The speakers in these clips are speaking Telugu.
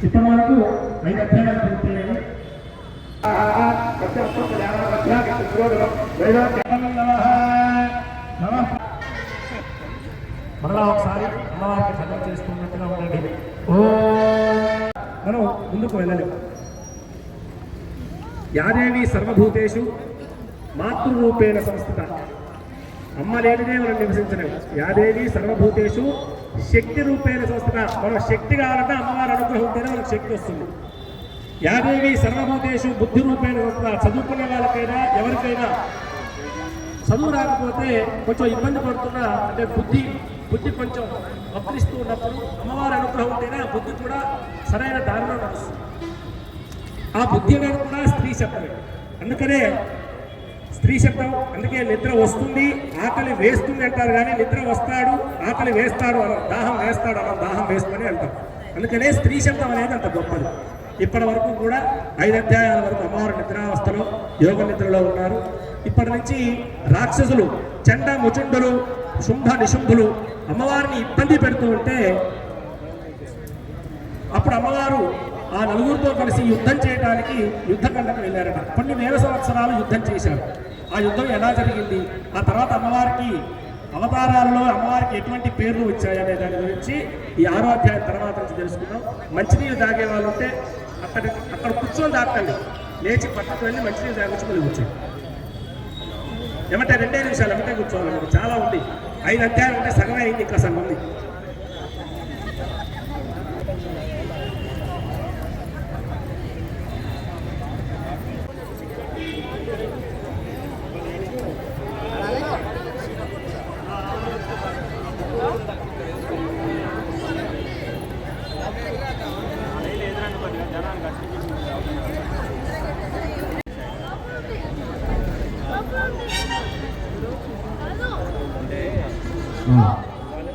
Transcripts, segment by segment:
చిత్తం ఐదు అధ్యాయాలు పూర్తయ్యాయి మరలా ఒకసారి అమ్మవారికి సన్నం చేసుకున్నట్టుగా ఉండండి. ఓ మనం ముందుకు వెళ్ళలేము. యాదేవి సర్వభూతేషు మాతృరూపేణ సంస్థిత. అమ్మ లేనిదే మనం నివసించలేము యాదేవి సర్వభూతేషు శక్తి రూపేణ సంస్థిత మనం శక్తి కావాలంటే అమ్మవారి అనుగ్రహం ఉంటేనే మనకు శక్తి వస్తుంది. యాదేవి సర్వభూతేషు బుద్ధి రూపేణ సంస్థిత చదువుకునే వాళ్ళకైనా ఎవరికైనా చదువు రాకపోతే కొంచెం ఇబ్బంది పడుతున్నా అంటే బుద్ధి బుద్ధి కొంచెం వక్రిస్తూ ఉన్నప్పుడు అమ్మవారి అనుగ్రహం ఉంటేనే ఆ బుద్ధి కూడా సరైన దారిలో నడుస్తుంది. ఆ బుద్ధి అనేది కూడా స్త్రీ చెప్పలేదు. అందుకనే స్త్రీ శబ్దం. అందుకే నిద్ర వస్తుంది ఆకలి వేస్తుంది అంటారు కానీ నిద్ర వస్తాడు ఆకలి వేస్తాడు అనం దాహం వేస్తాడు అనం దాహం వేస్తుందని అంటాం. అందుకనే స్త్రీ శబ్దం అనేది అంత గొప్పది. ఇప్పటి వరకు కూడా ఐదు అధ్యాయాల వరకు అమ్మవారు నిద్రావస్థలో యోగ నిద్రలో ఉన్నారు. ఇప్పటి నుంచి రాక్షసులు చండ ముచుండులు శుంభ నిశుంభులు అమ్మవారిని ఇబ్బంది పెడుతూ ఉంటే అప్పుడు అమ్మవారు ఆ కలిసి యుద్ధం చేయడానికి యుద్ధఖండకు వెళ్ళారట. కొన్ని వేల సంవత్సరాలు యుద్ధం చేశారు. ఆ యుద్ధం ఎలా జరిగింది? ఆ తర్వాత అమ్మవారికి అవతారాలలో అమ్మవారికి ఎటువంటి పేర్లు వచ్చాయనే దాని గురించి ఈ ఆరో అధ్యాయం తర్వాత నుంచి తెలుసుకుందాం. మంచినీళ్ళు తాగే వాళ్ళు ఉంటే అక్కడ అక్కడ కూర్చొని తాకండి లేచి పక్కకు వెళ్ళి మంచినీళ్ళు తాగొచ్చి మళ్ళీ కూర్చోండి. ఏమంటే రెండే నిమిషాలు ఏమంటే కూర్చోవాలి. చాలా ఉంది. ఐదు అధ్యాయాలు అంటే సగమే అయింది ఇంకా సగం ఉంది.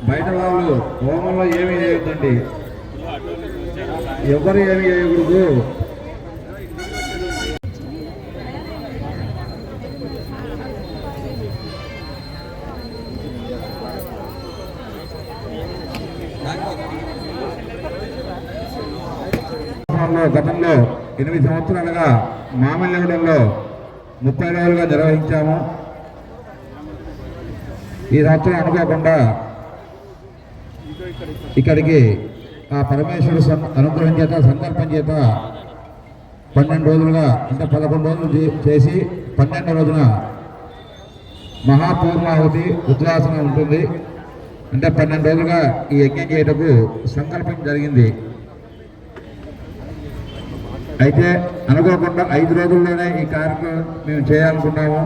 బయట వాళ్ళు హోమంలో ఏమీ చేయొద్దండి. ఎవరు ఏమి చేయకూడదు. గతంలో ఎనిమిది సంవత్సరాలుగా మామల్యగూడెంలో ముప్పై రోజులుగా నిర్వహించాము. ఈ రాత్రి అనుకోకుండా ఇక్కడికి ఆ పరమేశ్వరుడు అనుగ్రహం చేత సంకల్పం చేత పన్నెండు రోజులుగా అంటే పదకొండు రోజులు చేసి పన్నెండు రోజున మహాపూర్ణాహుతి ఉద్వాసన ఉంటుంది. అంటే పన్నెండు రోజులుగా ఈ యజ్ఞం చేయటకు సంకల్పం జరిగింది. అయితే అనుకోకుండా ఐదు రోజుల్లోనే ఈ కార్యక్రమం మేము చేయాలనుకున్నాము.